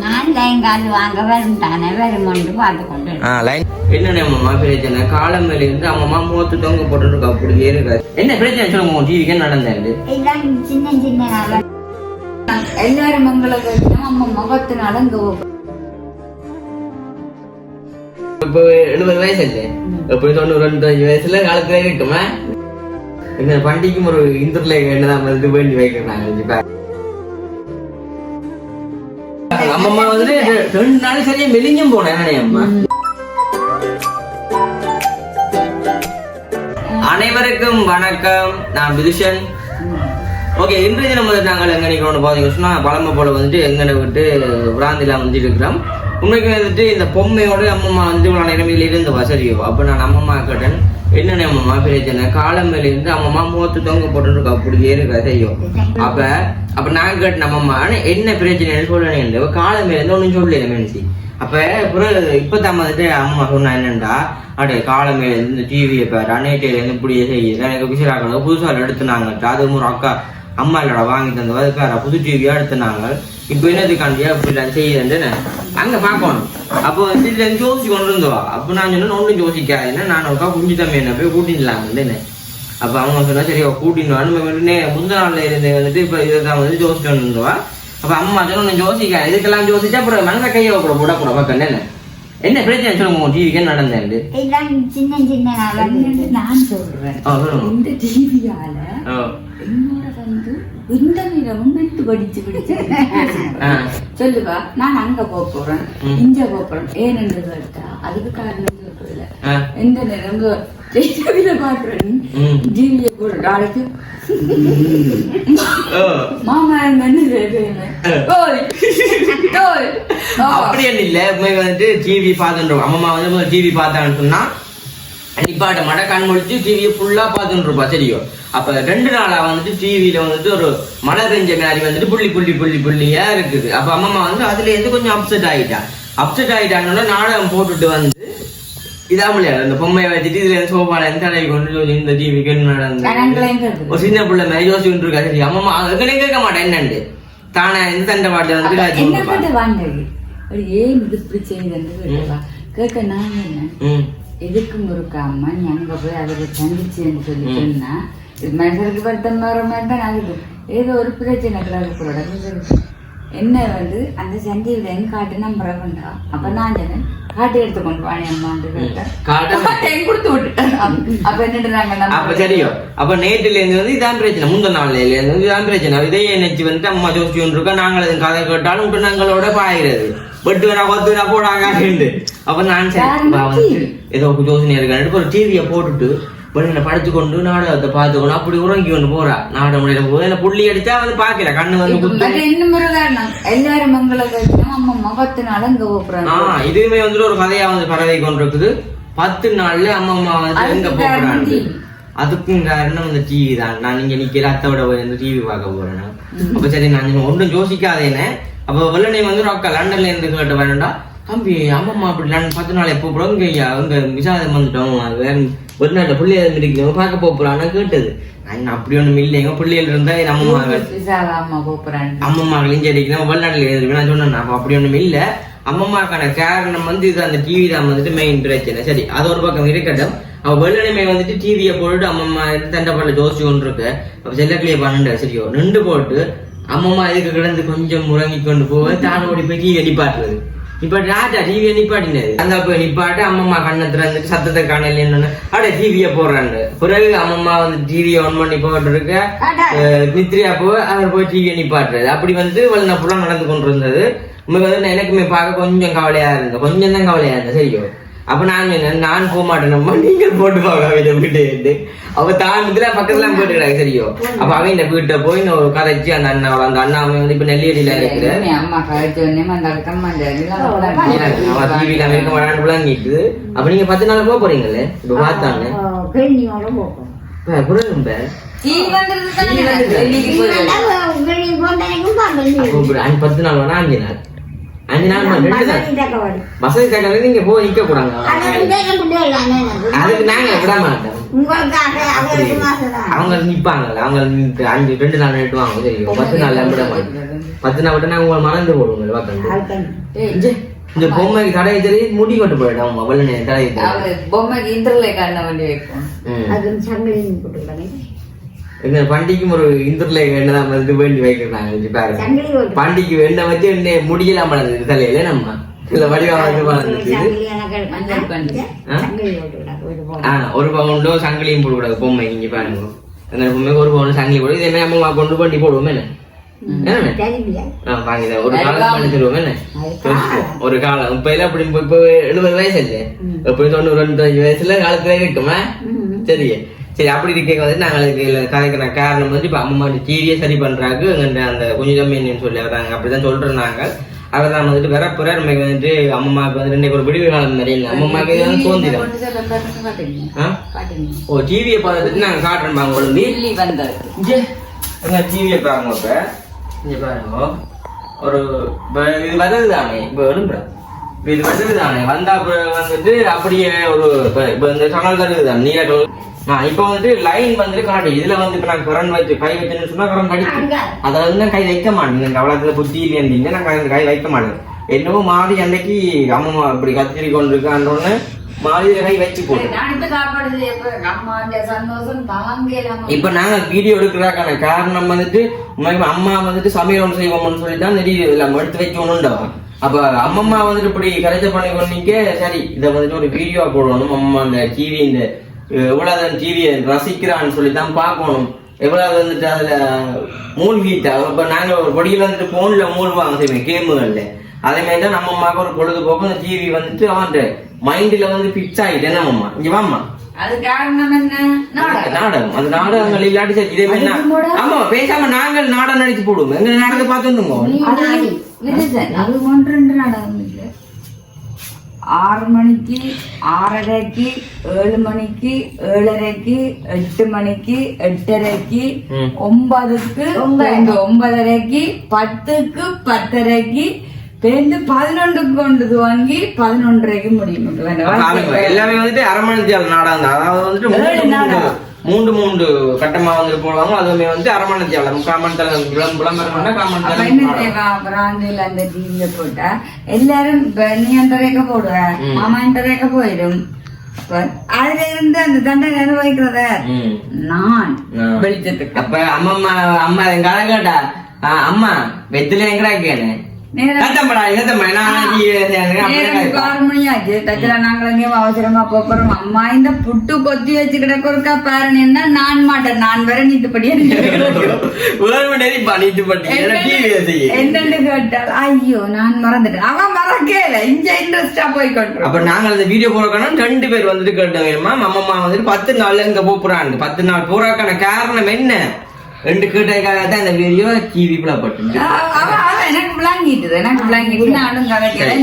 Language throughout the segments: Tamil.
நான் வாங்க வரும் தானே வரும் கொண்டு பார்த்து கொண்டு ஆ லைன் என்னென்ன அம்மா பிரச்சனை? காலம் மேல இருந்து அம்மா மூத்து தொங்க போட்டுட்டு அப்படியே இருக்காது. என்ன பிரச்சனை? சொல்லுங்க டிவிக்கு நடந்தது? எல்லாம் சின்ன சின்ன நாள். எல்லாரும் உங்களுக்கு அம்மா முகத்தினால இங்க இப்போ எழுபது வயசு இல்லை இப்போ தொண்ணூறு ரெண்டு வயசுல காலத்துல இருக்குமா இந்த பண்டிகைக்கும் ஒரு இந்துல என்னதான் வேண்டி வைக்கிறாங்க அம்மம்மா வந்து ரெண்டு நாள் சரியா மெலிஞ்சும் போனேன் நானே அம்மா? அனைவருக்கும் வணக்கம். நான் விதுஷன். ஓகே இன்றைய தினம் வந்து நாங்கள் எங்க நிற்கிறோம்னு பார்த்தீங்கன்னா சொன்னா பழமை போல வந்துட்டு எங்கனை விட்டு பிராந்தில வந்து இருக்கிறோம். உண்மைக்கு வந்துட்டு இந்த பொம்மையோட அம்மம்மா வந்து இவ்வளோ நிலைமையில இருந்து வசதியோ? அப்போ நான் அம்மம்மா கேட்டேன். என்னென்ன அம்மா பிரச்சனை காலமையில இருந்து அம்மா மூத்து தொங்க போட்டுருக்கா அப்படியே இருக்கா செய்யும் அப்ப அப்ப நான் அம்மா ஆனா என்ன பிரச்சனைன்னு சொல்லணும் காலமையில இருந்து ஒன்றும் சொல்லல மனுஷி. அப்ப இப்ப இப்பதான் வந்துட்டு அம்மா சொன்னா என்னண்டா? அடே காலமேல இருந்து டிவியை பாரு அன்னையில இருந்து இப்படியே செய்யுது எனக்கு விசிறாக்கணும் புதுசா எடுத்துனாங்க அது ஒரு அக்கா அம்மா இல்லடா வாங்கி தந்து அதுக்கார புது டிவியா எடுத்துனாங்க. இப்போ என்னதுக்காண்டியா இப்படி செய்யுதுன்னு அங்க பார்க்கணும். அப்போ வந்து இதுல யோசிச்சு கொண்டு இருந்தோம் அப்போ நான் சொன்னேன் ஒன்றும் யோசிக்காதுன்னா நான் ஒருக்கா குஞ்சு தம்பி என்ன போய் கூட்டிடலாம்னு அப்போ அவங்க சொன்னா சரி கூட்டின்னு நம்ம முந்த நாள்ல இருந்து வந்துட்டு இப்போ இதை தான் வந்து யோசிச்சு கொண்டு இருந்தோம் அப்போ அம்மா சொன்ன ஒன்றும் யோசிக்க இதுக்கெல்லாம் யோசிச்சா அப்புறம் மனதை கையை கூட போடக்கூட பக்கம் என்ன என்ன பிரச்சனை சொல்லுங்க உங்க டிவிக்கு என்ன நடந்தது எல்லாம் சின்ன சின்ன நான் சொல்றேன். இந்த டிவியால என்னோட வந்து எந்த நிலமும் விட்டு படிச்சு படிச்சு. சொல்லுவா நான் அங்க போக போறேன். இங்க போக போறேன் ஏன் என்று கேட்டா அதுக்கு காரணம் ஆ. எந்த நேரம் டிவியில பாக்குறேன். டிவிய நாளைக்கு மாமா. அப்படி இல்ல. உண்மை வந்துட்டு டிவி பார்த்துட்டு அம்மா வந்து டிவி பார்த்தான்னு சொன்னா நிப்பாட்ட மட கண் முடிச்சு டிவியை ஃபுல்லா பார்த்துட்டு இருப்பா சரியோ. அப்ப ரெண்டு நாளா வந்துட்டு டிவியில வந்துட்டு ஒரு மழை பெஞ்ச மாதிரி வந்துட்டு புள்ளி புள்ளி புள்ளி புள்ளியா இருக்குது. அப்ப அம்மா வந்து அதுல இருந்து கொஞ்சம் அப்செட் ஆயிட்டா. அப்செட் ஆயிட்டாங்கன்னா நாடகம் போட்டுட்டு வந்து இதா முடியாது அந்த பொம்மையை வச்சுட்டு இதுல சோபால இருந்து தடவி கொண்டு சொல்லி இந்த டிவிக்கு என்ன நடந்தது ஒரு சின்ன பிள்ளை மாதிரி யோசிச்சுட்டு இருக்கா சரி அம்மா எங்கனே கேட்க மாட்டேன் என்னண்டு தானே இந்த சண்டை பாட்டில் வந்து என்ன கொடுப்பா. கிட்ட வாங்கி ஒரு ஏன் இது இப்படி செய்யுதுன்னு கேட்க நான் என்ன ம் எதுக்கு முறுக்காம நீ அங்க போய் அவரை சந்திச்சேன்னு சொல்லி. சொன்னா இது மனுஷருக்கு வருத்தம் வர மாதிரி தான் ஆகுது ஏதோ ஒரு பிரச்சனை கிடக்கு கூட என்ன வந்து அந்த சந்தியில எங்க காட்டு நம்புற வேண்டாம் அப்ப நான் சொன்னேன் காட்டு எடுத்து கொண்டு வாணி அம்மான்னு கொடுத்து விட்டுட்டேன் அப்ப என்னட்டு நாங்க அப்ப சரியோ அப்ப நேற்றுல இருந்து வந்து இதான் பிரச்சனை முந்த நாள்ல இருந்து இதான் பிரச்சனை இதையே நினைச்சு வந்துட்டு அம்மா ஜோசிச்சு இருக்கா நாங்கள் அது கதை கேட்டாலும் விட்டு நாங்களோட பாயிறது வெட்டு வேணா கொத்து வேணா போடாங்க அப்ப நான் சரி. ஏதோ யோசனை இருக்கான்னு ஒரு டிவியை போட்டுட்டு வெளியில படுத்து கொண்டு நாடகத்தை பார்த்துக்கணும் அப்படி உறங்கி கொண்டு போறா. நாடகம் முடியல போது புள்ளி அடிச்சா வந்து பாக்கல கண்ணு வந்து எல்லாரும் அம்மா இதுவுமே வந்து ஒரு கதையா வந்து பரவி கொண்டிருக்குது. பத்து நாள்ல அம்மா அம்மா வந்து எங்க போறாங்க. அதுக்கும் காரணம் இந்த டிவி தான். நான் இங்க நிக்கிற அத்தோட போய் வந்து டிவி பார்க்க போறேன். அப்ப சரி நான் ஒன்றும் யோசிக்காதேனே. அப்ப வெள்ளனை வந்து ரொக்க லண்டன்ல இருந்து கேட்டு வேணும்டா தம்பி அம்மம்மா அப்படி பத்து நாள் எப்போ போறோம் இங்க இங்க விசாதம் வந்துட்டோம். அது வேற வெளிநாட்டுல பிள்ளைகள் இருக்கிறவங்க பார்க்க போறான்னு கேட்டது. அப்படி ஒண்ணும் இல்லைங்க பிள்ளைகள் இருந்தா என் அம்மா அம்மா அம்மம்மாக்களையும் சரிக்கணும் வெளிநாட்டுல இருக்கு நான் சொன்னேன் அப்ப அப்படி ஒண்ணும் இல்ல. அம்மம்மாக்கான காரணம் வந்து இது அந்த டிவி தான் வந்துட்டு மெயின் பிரச்சனை. சரி அது ஒரு பக்கம் இருக்கட்டும். அவ வெள்ளனிமை வந்துட்டு டிவியை போட்டுட்டு அம்மம்மா தண்டப்பட்ட ஜோசி ஒன்று இருக்கு அப்ப செல்லக்கிளிய பன்னெண்டு சரியோ. நின்று போட்டு அம்மம்மா இதுக்கு கிடந்து கொஞ்சம் முறங்கி கொண்டு போக தான் ஓடி போய் டிவியை நிப்பாட்டுறது நிப்பாட்டி ராஜா டிவியை நிப்பாட்டினது அந்த போய் நிப்பாட்டு அம்மம்மா கண்ணை திறந்துட்டு சத்தத்தை காணல என்னன்னு. அட டிவியை போடுறாங்க பிறகு அம்மம்மா வந்து டிவியை ஆன் பண்ணி போட்டு இருக்க நித்ரியா போய் அவர் போய் டிவியை நிப்பாட்டுறது அப்படி வந்து ஃபுல்லாக நடந்து கொண்டு இருந்தது உண்மை வந்து எனக்குமே பார்க்க கொஞ்சம் கவலையா இருந்தது கொஞ்சம் தான் கவலையா இருந்தது சரியோ. அப்ப நான் சொன்னேன், நான் போக மாட்டேனம்மா நீங்கள் போட்டு போக அவங்க வீட்டு அவ தான் இதுல பக்கத்துல போட்டுக்கிறாங்க சரியோ. அப்ப அவங்க வீட்டை போய் நான் ஒரு கதைச்சு அந்த அண்ணாவோட அந்த அண்ணா அவன் வந்து இப்ப நெல்லியடியில இருக்கிற அவன் டிவியில அமெரிக்க மாட்டான்னு விளங்கிட்டு. அப்ப நீங்க பத்து நாள் போக போறீங்களே? இப்ப பார்த்தாங்க. பத்து நாள் வேணா அஞ்சு நாள். அஞ்சு நாள் வசதி தக்கல நீங்க போய் நிக்க கூடாங்க. அதுக்கு நாங்க விட மாட்டோம். அவங்க நிப்பாங்கல்ல அவங்க அஞ்சு ரெண்டு நாள் நிட்டுவாங்க தெரியும் பத்து நாள் விட மாட்டோம் பத்து நாள் விட்டு நாங்க உங்களை மறந்து போடுவோம் பார்க்கணும். இந்த பொம்மைக்கு தடை தெரியுது முடி கொண்டு போயிடும் வெள்ளனை தடை பொம்மைக்கு இன்டர்லே இந்த பண்டிகைக்கும் ஒரு இந்திரல என்னதான் வந்து வேண்டி வைக்கிறாங்க இது பாருங்க பண்டிகை வெண்ணெய் வச்சு எண்ணெய் முடியலாம் வளர்ந்தது தலையில நம்ம. இல்ல வடிவா ஒரு பவுண்டோ சங்கிலியும் போடக்கூடாது பொம்மை நீங்க பாருங்க. அந்த பொம்மைக்கு ஒரு பவுண்ட் சங்கிலி போடு. இதே மாதிரி அம்மா கொண்டு பண்ணி போடுவோம் என்ன? என்ன ஆ, வாங்கி தரேன். ஒரு காலம் பண்ணி தருவோம் என்ன? ஒரு காலம். இப்ப எல்லாம் அப்படி இப்ப- இப்ப எழுபது வயசு இல்லை எப்படி தொண்ணூறு ரெண்டு அஞ்சு வயசுல காலத்துல இருக்குமா? சரி சரி அப்படி இருக்க வந்து நாங்களுக்கு இதுல கதைக்கிற காரணம் வந்து இப்ப அம்மா டிவியை சரி பண்றாங்க எங்கள்ட்ட அந்த குஞ்சம் மீன் சொல்லி வராங்க அப்படிதான் சொல்றாங்க அவர்தான் வந்துட்டு வரப்புற நமக்கு வந்துட்டு அம்மாவுக்கு வந்து இன்னைக்கு ஒரு விடுவி காலம் மாதிரி இல்லை. அம்மாவுக்கு வந்து ஆ? காட்டுங்க. ஓ டிவியை பார்த்துட்டு நாங்க காட்டுறோம் பாங்க குழந்தை டெல்லி வந்தாரு இங்கே. எங்க டிவியை பாருங்க இப்ப. இங்க பாருங்க ஒரு இது வந்தது தானே இப்ப எழும்புற. இப்ப இது வந்தது தானே வந்தா அப்புறம் வந்துட்டு அப்படியே ஒரு இப்ப இந்த சனல் தான் நீல கலர் இப்ப வந்துட்டு லைன் வந்துட்டு காட்டு இதுல வந்து இப்ப நான் கரண்ட் வச்சு கை வச்சுன்னு சொன்னா கரண்ட் அடிக்கும் அதை வந்து கை வைக்க மாட்டேன். இந்த கவலத்துல புத்தி இல்லைன்னு நான் கை- கை வைக்க மாட்டேன். என்னவோ மாறி அன்னைக்கு அம்மா இப்படி கத்திரி கொண்டு இருக்கான்றோன்னு மாறியில கை வச்சு போட்டு. நான் இப்ப நாங்க வீடியோ எடுக்கிறதுக்கான காரணம் வந்துட்டு அம்மா வந்துட்டு சமையல் செய்வோம்னு சொல்லி தான் நிறைய நம்ம எடுத்து வைக்கணும்டா அப்ப அம்மம்மா வந்துட்டு இப்படி கரைச்ச பண்ணி கொண்டீங்க சரி இதை வந்துட்டு ஒரு வீடியோ போடணும். அம்மா அந்த டிவி இந்த எவ்வளவு டிவியை ரசிக்கிறான்னு சொல்லி தான் பார்க்கணும். எவ்வளவு வந்துட்டு அதுல மூழ்கிட்டா இப்ப நாங்க ஒரு பொடியில வந்துட்டு போன்ல மூழ்குவாங்க செய்வேன் கேமுகள்ல. அதே மாதிரி தான் நம்ம அம்மாவுக்கு ஒரு பொழுதுபோக்கு அந்த டிவி வந்துட்டு அவன் மைண்ட்ல வந்து பிக்ஸ் ஆயிட்டு என்ன அம்மா இங்க வாம்மா. அது காரணம் என்ன? நாடகம். நாடகம். அந்த நாடகங்கள் இல்லாட்டி சரி இதே மாதிரி ஆமா பேசாம நாங்கள் நாடகம் நடிச்சு போடுவோம். எங்க நாடகத்தை பார்த்துருந்தோங்க அது அது ஒன்று ரெண்டு நாடகம். ஆறு மணிக்கு ஆறரைக்கு ஏழு மணிக்கு ஏழரைக்கு எட்டு மணிக்கு எட்டரைக்கு. ஒன்பதுக்கு ஒன்பதரைக்கு பத்துக்கு பத்தரைக்கு பேருந்து பதினொன்றுக்கு கொண்டு வாங்கி பதினொன்றரைக்கு முடியும். எல்லாமே வந்துட்டு அரை மணி நேரம் நாடகம் தான். அதாவது வந்துட்டு மூன்று மூன்று கட்டமா வந்துட்டு போடுவாங்க அதுவுமே வந்து அரை மணி நேரம் முக்கால் மணி நேரம் விளம்- விளம்பரம் பிராந்தில அந்த டிவிய போட்டா எல்லாரும் இப்ப நீ அந்த ரேக்க போடுவ மாமா இந்த ரேக்க போயிடும். அதுல இருந்து அந்த தண்டனை அனுபவிக்கிறத. நான். வெளிச்சத்துக்கு அப்ப அம்மா அம்மா என் கதை கேட்டா அம்மா வெத்தில எங்கடா கேனு அவசரமா போறோம் அம்மா இந்த புட்டு கொத்தி வச்சு கிடக்கிறக்கா பாருன்னா நான் மாட்டேன் நான் டிவி செய்ய என்னன்னு கேட்டால் ஐயோ நான் மறந்துட்டேன் அவன் மறக்கல இங்க இன்ட்ரெஸ்டா போய் கொண்டு அப்ப நாங்க அந்த வீடியோ போறோம்னா ரெண்டு பேர் வந்துட்டு கேட்டாங்க அம்மம்மா வந்துட்டு பத்து நாள்ல இங்க போறாங்க பத்து நாள் போறதுக்கான காரணம் என்ன ரெண்டு கேட்டதுக்காக தான் இந்த வீடியோ டிவி பட்டு விளங்கிட்டுது எனக்கு விளங்கிட்டு நானும் கதைக்கிறேன்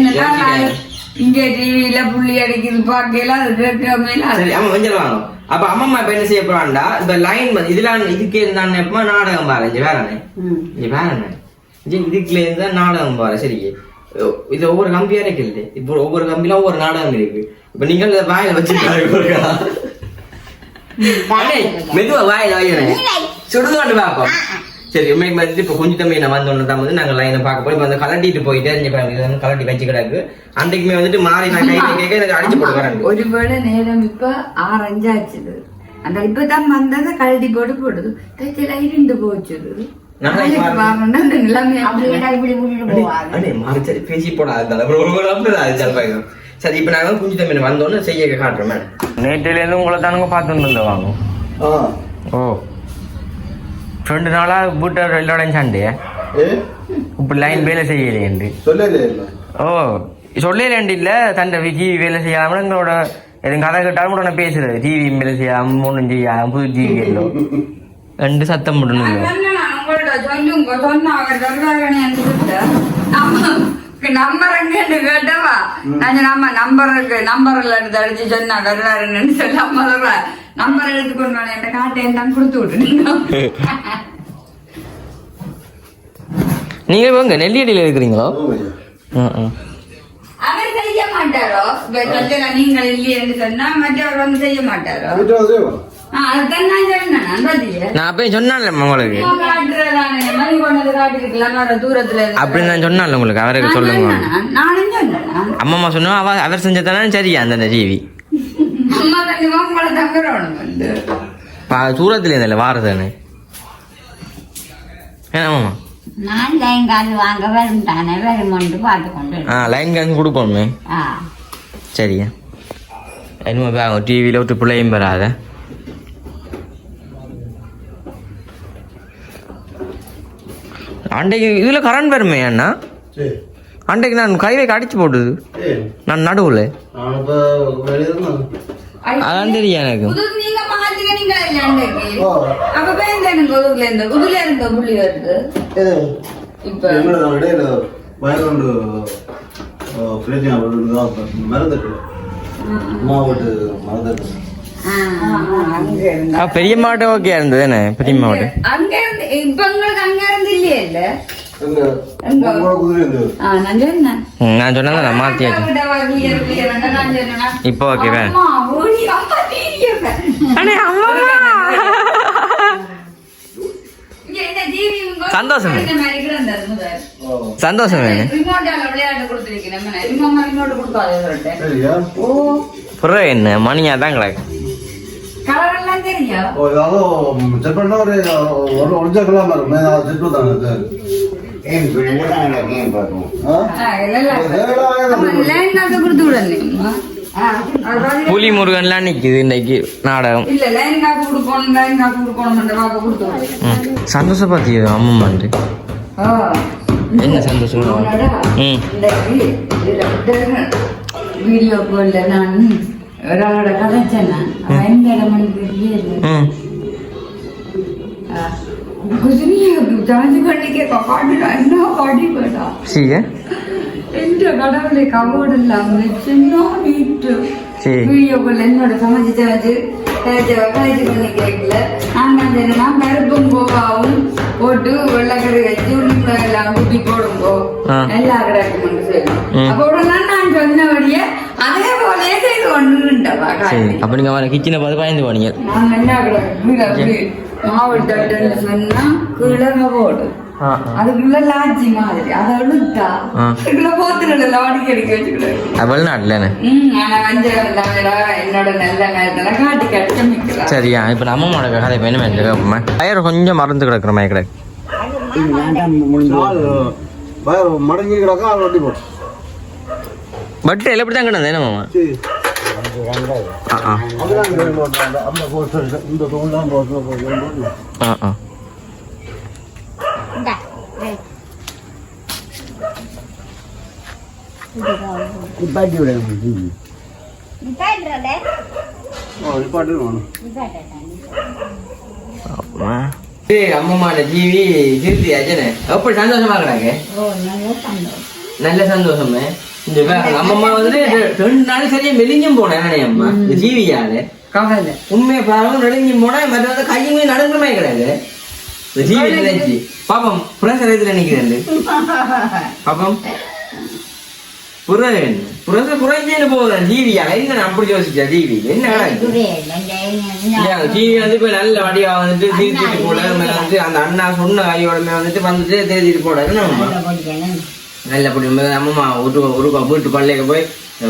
இங்க டிவியில புள்ளி அடிக்குது பார்க்கல அது கேட்கவே சரி அம்மா கொஞ்சம் வாங்க. அப்ப அம்மம்மா இப்ப என்ன செய்ய போறான்டா? இப்ப லைன் இதுல இதுக்கு இருந்தான் எப்ப நாடகம் பாரு. இங்க வேறனே இங்க வேறனே இங்க இதுக்குள்ள இருந்தா நாடகம் பாரு சரி. இது ஒவ்வொரு கம்பியா இருக்குது இப்போ ஒவ்வொரு கம்பில ஒவ்வொரு நாடகம் இருக்கு. இப்ப நீங்க வாயில வச்சு மெதுவா வாயில வைக்கிறேன் சுடுதோண்டு பாப்போம். சரி உண்மைக்கு வந்து இப்போ கொஞ்சம் தம்பி நான் வந்தோன்னு தான் வந்து நாங்க லைனை பார்க்க போய் இப்ப வந்து கலட்டிட்டு போயிட்டு இங்க பாருங்க கலட்டி வச்சு கிடக்கு. அன்றைக்குமே வந்துட்டு மாறி நான் கை கேட்க எனக்கு அடிச்சு போட்டு வரேன் ஒருவேளை நேரம் இப்ப ஆறு அஞ்சாச்சுது அந்த இப்பதான் வந்ததை கழட்டி போட்டு போடுது. தைச்சல இருந்து போச்சுது. பேசி போடாது சரி இப்போ நாங்கள் குஞ்சு தம்பி வந்தோன்னு செய்ய காட்டுறோம் மேடம். நேற்றுலேருந்து உங்களை தானுங்க பார்த்துட்டு இருந்தோம் வாங்க. ஆ. ஓ. ரெண்டு நாளாக வீட்டை எல்லாரும் சண்டே இப்போ லைன் வேலை செய்யலையேண்டு ஓ சொல்லலேண்டு இல்லை தண்டை டிவி வேலை செய்யாமல் எங்களோட எதுவும் கதை கேட்டாலும் கூட நான் பேசுறது டிவி வேலை செய்யாம ஒன்றும் செய்யாம புது டிவி எல்லாம் ரெண்டு சத்தம் போடணும் நம்ம நம்பர் எங்கன்னு கேட்டவா நான் நம்ம நம்பருக்கு நம்பர்ல எடுத்து அடிச்சு சொன்னா வருவாருன்னு சொல்லி அம்மா சொல்றா நம்பர் எடுத்துக்கொண்டு வாங்க என்கிட்ட காட்டேன் தான் கொடுத்து விட்டுனீங்க நீங்கள் இப்போ இங்கே நெல்லியடியில் இருக்கிறீங்களோ? அவர் செய்ய மாட்டாரோ? நீங்கள் இல்லையேன்னு சொன்னா மற்றவர் வந்து செய்ய மாட்டாரோ? நான் அப்பயும் சொன்னான்ல உங்களுக்கு. அப்படி நான் சொன்னான்ல உங்களுக்கு அவருக்கு சொல்லுங்க? அம்மா சொன்னா அவ அவர் செஞ்சதானே சரியா அந்த வந்து. தூரத்துல இருந்தல வாரதானே? ஏன்னா மாமா நான் லைன் வாங்க வரும் தானே பார்த்து கொண்டு ஆ லைன் கேஸ் கொடுக்கணுமே சரியா. என்னமோ டிவியில் விட்டு பிள்ளையும் பெறாத. அன்றைக்கு இதில் கரண்ட் வருமே அண்ணா? அன்றைக்கு நான் கைவை கடிச்சு போட்டுது. நான் நடுவில். அதான் தெரியும் எனக்கு. மறந்துட்டு மாவட்டு மறந்துட்டு ஆ. பெரியம்மாட்ட ஓகே இருந்தது என்ன? பெரியம்மாவட்ட அங்க இருந்து இப்ப உங்களுக்கு அங்க இருந்து இல்லையே இல்ல? எங்க? எங்க? உங்களோட குதிரை இருந்தது ஆ, நான் சொன்னேன். ம், நான் சொன்னேன் நான் மாற்றியாச்சு clear, clear, நான் சொன்னேனா? இப்போ ஓகே வேணும் அம்மா, ஓடி, அம்மா, தெரியுங்க. இங்க என்ன ஜீவி உங்க- சந்தோஷமே. சந்தோஷம். என்ன, ரிமோமா ரிமோட் கொடுக்காத சொல்லிட்டேன். சரியா? ஓ, புறம் என்ன மணியா தான் கிடக்கு. செட் பண்ணா ஒரு ஒரு ஒளிஞ்சாக்கலாம் பாருங்க செட் பண்ணாங்க ஏன் பிள்ளைங்க ஏன் பார்க்கணும் ஆ ஆ, இல்ல, இல்ல. ஆமா, line காசு கொடுத்து விடணும்மா. ஆ, அது பாத்தீங்கன்னா- புலி முருகன்லாம் நிக்குது இன்னைக்கு நாடகம் இல்ல, line காசு கொடுக்கணும், line காசு கொடுக்கணும்ன்ற வாக்கு கொடுத்து விடு. ம் சந்தோஷப்பாத்தியோ அம்மம்மான்ட்டு ஆ. என்ன சந்தோஷம். வீடியோ கால்ல நான் ஒராளோட கதைச்சேன் நான். அவன் எந்த இடமனுக்கு தெரியல. ம் ஆ. குதிரையை ஜாதி பண்ணிக்க பாடுடா என்ன பாடி போடா சரி என்ற கடவுளை கவோடு இல்லாம சின்ன வீட்டு சரி வீடியோ கால் என்னோட சமைச்சு சமைச்சு கழிச்சு பண்ணி கேட்கல நான் வந்து என்னன்னா அப்போ நீங்கள் அவனை கிச்சனை பார்த்து பயந்து போனீங்க. நான் நல்லா கிடக்கு கீழே அப்படி மாவட்டன்னு சொன்னா கீழே கவோடு ஆ அதுக்குள்ள லாட்ஜி மாதிரி. அதை இழுத்தா ஆ. அதுக்குள்ள போத்துல லாடி அடிக்க வச்சுக்கிட்டு. ஆ வெளிநாட்டில் என்ன? ம் ஆனா வஞ்சகம் இல்லாமடா என்னோட நல்ல நேரத்துல காட்டி கட்ட மிக்கலாம் சரியா இப்போ நம்ம அம்மாவோட கதை இப்போ என்ன கேட்போமே டயர் கொஞ்சம் மறந்து கிடக்குற மாதிரி கிடக்கு. மடங்கி கிடக்கா போட்டு எல்லாம் இப்படி தான் கிடந்தது என்ன மாமா? ஆ ஆ. நிப்பாட்டி விட ஜீவி திருத்தி அஜனே எப்படி சந்தோஷமா இருக்கிறாங்க நல்ல சந்தோஷமே இந்த வே- அம்மம்மா வந்து ரெண்டு நாள் சரியா மெலிஞ்சும் போனேன் அம்மா? ஜீவியால. கவலை உண்மையை பாருங்க நடுங்கி போனா மற்ற கையுமே நடுங்குமே கிடையாது ஜீவி நினைச்சு பாப்பம் புரசர் எதுல நிக்கிறேன் பாப்பம். புற புரச குறைஞ்சேன்னு போகிறேன் ஜீவியால. என்ன அப்படி யோசிச்சா ஜீவி என்ன ஜீவி வந்து இப்ப நல்ல வடிவா வந்துட்டு திருத்திட்டு போல வந்து அந்த அண்ணா சொன்ன கையோடமே வந்துட்டு வந்துட்டு தேதிட்டு போட என்ன நல்ல அப்படி அம்மா ஒரு ஒரு வீட்டு பள்ளிக்கு போய்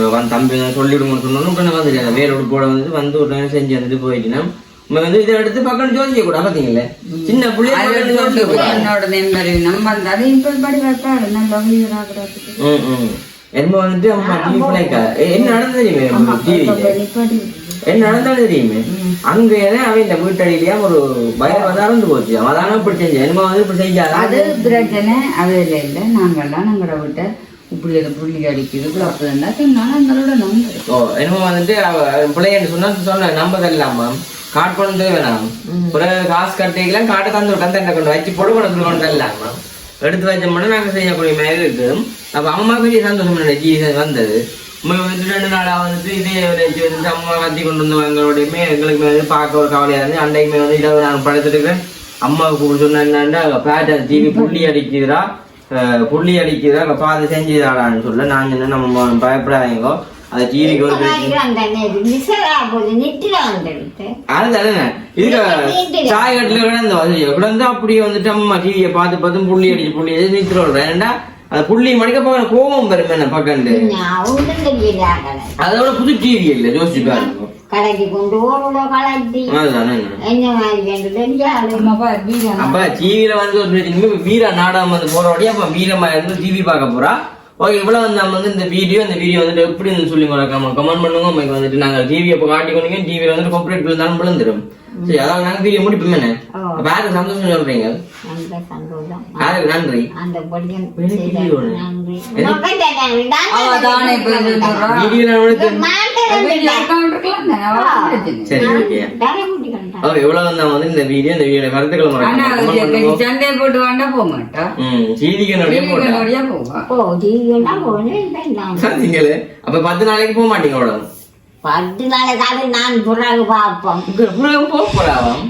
வந்து தம்பி சொல்லிவிடுங்கன்னு சொன்னோம் கொஞ்சம் வந்துட்டு வேற ஒரு போட வந்து வந்து நேரம் செஞ்சு வந்துட்டு போயிட்டுனா. நம்ம வந்து இதை எடுத்து பக்கம் ஜோதிக்க கூட பாத்தீங்களே சின்ன என்னோட நம்பர் நம்ம அந்த அதை இப்ப படி வைப்பாடு நல்ல வீராகிறதுக்கு ம் ம். என்னமோ வந்துட்டு அம்மா என்ன நடந்தது டிவி என்ன நடந்தாலும் தெரியுமே. அங்க அவன் இந்த வீட்டடியிலேயே ஒரு பயிர் வந்தாருந்து போச்சு. அதான இப்படி செஞ்சேன். என்னமோ வந்து இப்படி செஞ்சாதான் அது பிரச்சனை. அதில் இல்லை நாங்கெல்லாம் நாங்களோட விட்ட இப்படி அதை புள்ளி அடிக்குது குழப்பம் சொன்னா எங்களோட நம்பர் ஓ என்னமோ வந்துட்டு அவ பிள்ளைன்னு சொன்னா சொன்ன நம்பர் இல்லாம கார்டு கொண்டு வேணாம் பிறகு காசு கட்டிக்கலாம் கார்டு தந்து விட்டா தண்டை கொண்டு வச்சு பொடு கொண்டு கொண்டு இல்லாம எடுத்து வச்சோம்னா நாங்க செய்யக்கூடிய மாதிரி இருக்கு. அப்ப அம்மா பெரிய சந்தோஷம் வந்தது. ரெண்டு நாளா வந்துட்டு இதே நினைச்சு வந்து அம்மா கத்தி கொண்டு வந்தோம் எங்களுடையுமே எங்களுக்கு வந்து பார்க்க ஒரு கவலையா இருந்து அன்றைக்குமே வந்து இரவு நான் படுத்துட்டு இருக்கிறேன் அம்மாவுக்கு சொன்னா என்னன்னா பேட்டர் டிவி புள்ளி அடிக்குதுடா புள்ளி அடிக்கிறா அப்ப பார்த்து செஞ்சுதாடான்னு சொல்ல. நான் சொன்னேன் நம்ம பயப்படாதீங்கோ. அது டிவிக்கு ஒரு சாய் கட்டில கிடந்த வசதியோ கிடந்து அப்படியே வந்துட்டு அம்மா டிவியை பார்த்து பார்த்து புள்ளி அடிச்சு புள்ளி அடிச்சு நிறுத்தி விடுறேன் அது புள்ளி மணிக்க பார்க்க கோபம் பெருமை என்ன பக்கண்டு அதோட புது டிவி இல்ல ஜோசி பாருங்க கடைக்கு கொண்டு என்ன மாதிரி அப்ப வந்து ஒரு வீரா நாடகம் வந்து போறோடய அப்ப வீரமா இருந்து டிவி பார்க்க போறா ஓகே இவ்வளவு வந்து நம்ம வந்து இந்த வீடியோ இந்த வீடியோ வந்துட்டு எப்படின்னு சொல்லி மறக்காம கமெண்ட் பண்ணுங்க உங்களுக்கு வந்துட்டு நாங்க டிவி அப்ப காட்டி கொண்டீங்க டிவில வந்து காப்பரேட் இருந்தாலும் விழுந்துரும் சரி அதாவது நாங்க வீடியோ முடிப்போம் யாருக்கு சந்தோஷம் சொல்றீங்க? அந்த சந்தோஷம். யாருக்கு நன்றி? அந்த பொடியன் எனக்கு செய்த இல்லையோட. நன்றி. அவ தானே இப்ப இது சொல்றா. வீடியோல விழுந்து வீடியோ account இருக்கலாம் தானே, அவ பிரச்சனை. சரி ஓகே. ஓகே இவ்வளவு வந்து வந்து இந்த வீடியோ இந்த வீடியோ கருத்துக்களை சண்டை போட்டு போக அப்ப பத்து நாளைக்கு போக மாட்டீங்க அவ்வளவு? பத்து நாளைக்காவது நான் பிறகு பார்ப்போம் போறாவாம்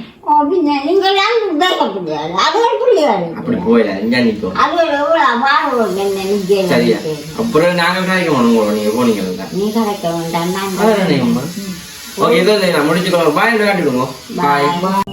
நீங்களாம் உதயப்படுவாரு அது ஒரு புள்ளியாரு அப்படி போயில இங்க நிக்கும் அது ஒரு எவ்வளவு அபாரம் என்ன சரியா. நிக்க அப்புறம் நாங்க கிடைக்க மாட்டோம் நீங்க போனீங்க நீ கரெக்ட் வேண்டாம் நான் அதான் ஓகே இதோ நான் முடிச்சுக்கோங்க. பாய் காட்டிடுங்க பாய் பாய்